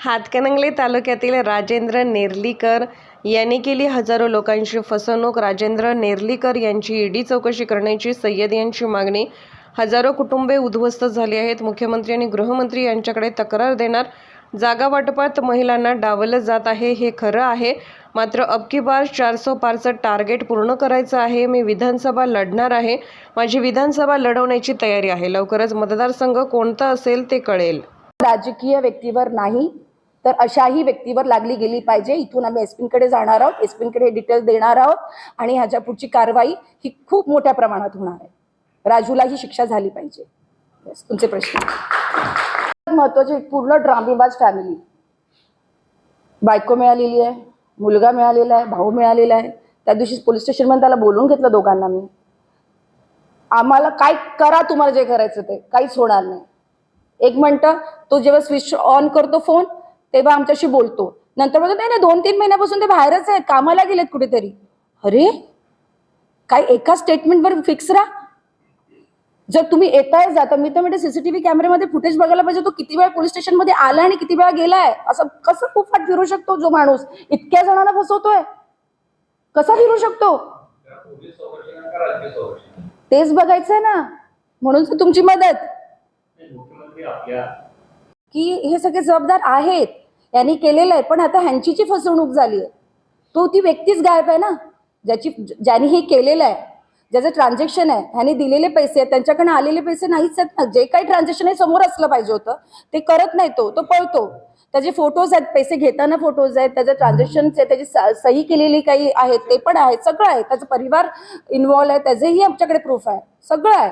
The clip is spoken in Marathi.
हातकणंगले तालुक्यातील राजेंद्र नेर्लीकर यांनी केली हजारो लोकांची फसवणूक. राजेंद्र नेर्लीकर यांची ईडी चौकशी करण्याची सय्यद यांची मागणी. हजारो कुटुंबे उद्ध्वस्त झाली आहेत. मुख्यमंत्री आणि गृहमंत्री यांच्याकडे तक्रार देणार जागा वाटपात महिलांना डावलं जात आहे हे खरं आहे. मात्र अबकी बार चारसो पारचं टार्गेट पूर्ण करायचं आहे. मी विधानसभा लढणार आहे. माझी विधानसभा लढवण्याची तयारी आहे. लवकरच मतदारसंघ कोणता असेल ते कळेल. राजकीय व्यक्तीवर नाही तर अशाही व्यक्तीवर लागली गेली पाहिजे. इथून आम्ही एसपींकडे जाणार आहोत. एसपींकडे हे डिटेल देणार आहोत. आणि ह्याच्या पुढची कारवाई ही खूप मोठ्या प्रमाणात होणार आहे. राजूलाही शिक्षा झाली पाहिजे. तुमचे प्रश्न. महत्त्वाचे पूर्ण ड्रामेबाज फॅमिली बायको मिळालेली आहे मुलगा मिळालेला आहे भाऊ मिळालेला आहे. त्या दिवशी पोलीस स्टेशनमध्ये त्याला बोलवून घेतलं दोघांना मी. आम्हाला काय करा तुम्हाला जे करायचं ते. काहीच होणार नाही. एक म्हणतं तो जेव्हा स्विच ऑन करतो फोन तेव्हा आमच्याशी बोलतो. नंतर बोलतो नाही नाही दोन तीन महिन्यापासून ते बाहेरच आहेत कामाला गेलेत कुठेतरी. अरे काय एका स्टेटमेंटवर फिक्स राहा. जर तुम्ही येताय जाता मी तर म्हणते सीसीटीव्ही कॅमेऱ्यामध्ये फुटेज बघायला पाहिजे. तो किती वेळा पोलीस स्टेशनमध्ये आला आणि किती वेळा गेलाय? असं कसं खूप फाट फिरू शकतो जो माणूस? इतक्या जणांना फसवतोय. कसा फिरू शकतो? तेच बघायचंय ना. म्हणून तुमची मदत. की हे सगळे जबाबदार आहेत. यांनी केलेलं आहे. पण आता ह्यांची जी फसवणूक झाली आहे तो ती व्यक्तीच गायब आहे ना? ज्याची ज्याने हे केलेलं आहे ज्याचं ट्रान्झॅक्शन आहे ह्याने दिलेले पैसे आहेत त्यांच्याकडे आलेले पैसे नाहीच आहेत ना? जे काही ट्रान्झॅक्शन आहे समोर असलं पाहिजे होतं ते करत नाही तो तो पळतो. त्याचे फोटोज आहेत पैसे घेताना फोटोज आहेत त्याचं आहेत त्याची सही केलेली काही आहेत ते पण आहेत सगळं आहे. त्याचा परिवार इन्व्हॉल्व आहे त्याचेही आमच्याकडे प्रूफ आहे. सगळं आहे.